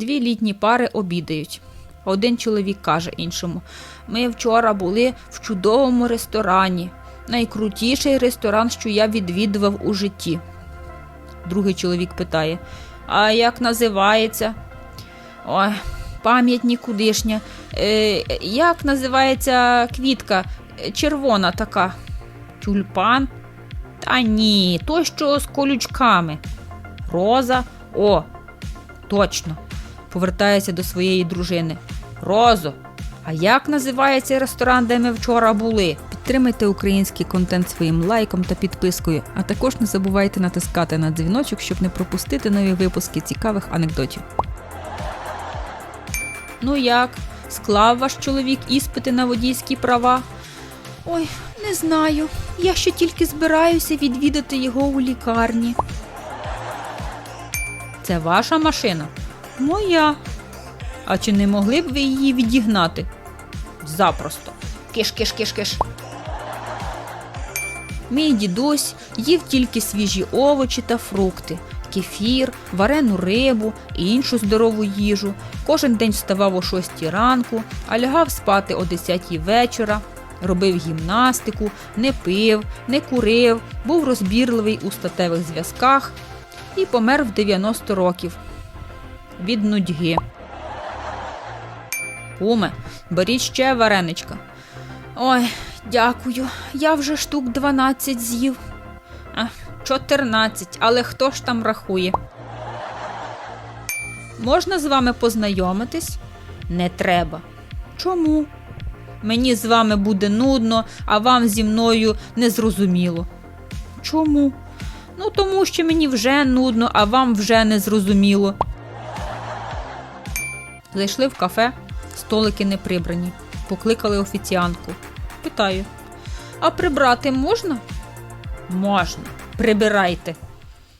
Дві літні пари обідають. Один чоловік каже іншому: Ми вчора були в чудовому ресторані. Найкрутіший ресторан, що я відвідував у житті. Другий чоловік питає: А як називається? Ой, пам'ять нікудишня. Е, як називається квітка? Червона така. Тюльпан? Та ні, то що з колючками. Роза? О, точно. Повертається до своєї дружини. Розо, а як називається ресторан, де ми вчора були? Підтримайте український контент своїм лайком та підпискою, а також не забувайте натискати на дзвіночок, щоб не пропустити нові випуски цікавих анекдотів. Ну як? Склав ваш чоловік іспити на водійські права? Ой, не знаю. Я ще тільки збираюся відвідати його у лікарні. Це ваша машина? Моя. А чи не могли б ви її відігнати? Запросто. Киш-киш-киш-киш. Мій дідусь їв тільки свіжі овочі та фрукти, кефір, варену рибу і іншу здорову їжу. Кожен день вставав о 6 ранку, а лягав спати о 10 вечора, робив гімнастику, не пив, не курив, був розбірливий у статевих зв'язках і помер в 90 років від нудьги. Куме, беріть ще вареничка. Ой, дякую. Я вже штук 12 з'їв. А, 14, але хто ж там рахує? Можна з вами познайомитись? Не треба. Чому? Мені з вами буде нудно, а вам зі мною незрозуміло. Чому? Ну, тому що мені вже нудно, а вам вже не зрозуміло. Зайшли в кафе, столики не прибрані. Покликали офіціантку. Питаю: а прибрати можна? Можна. Прибирайте.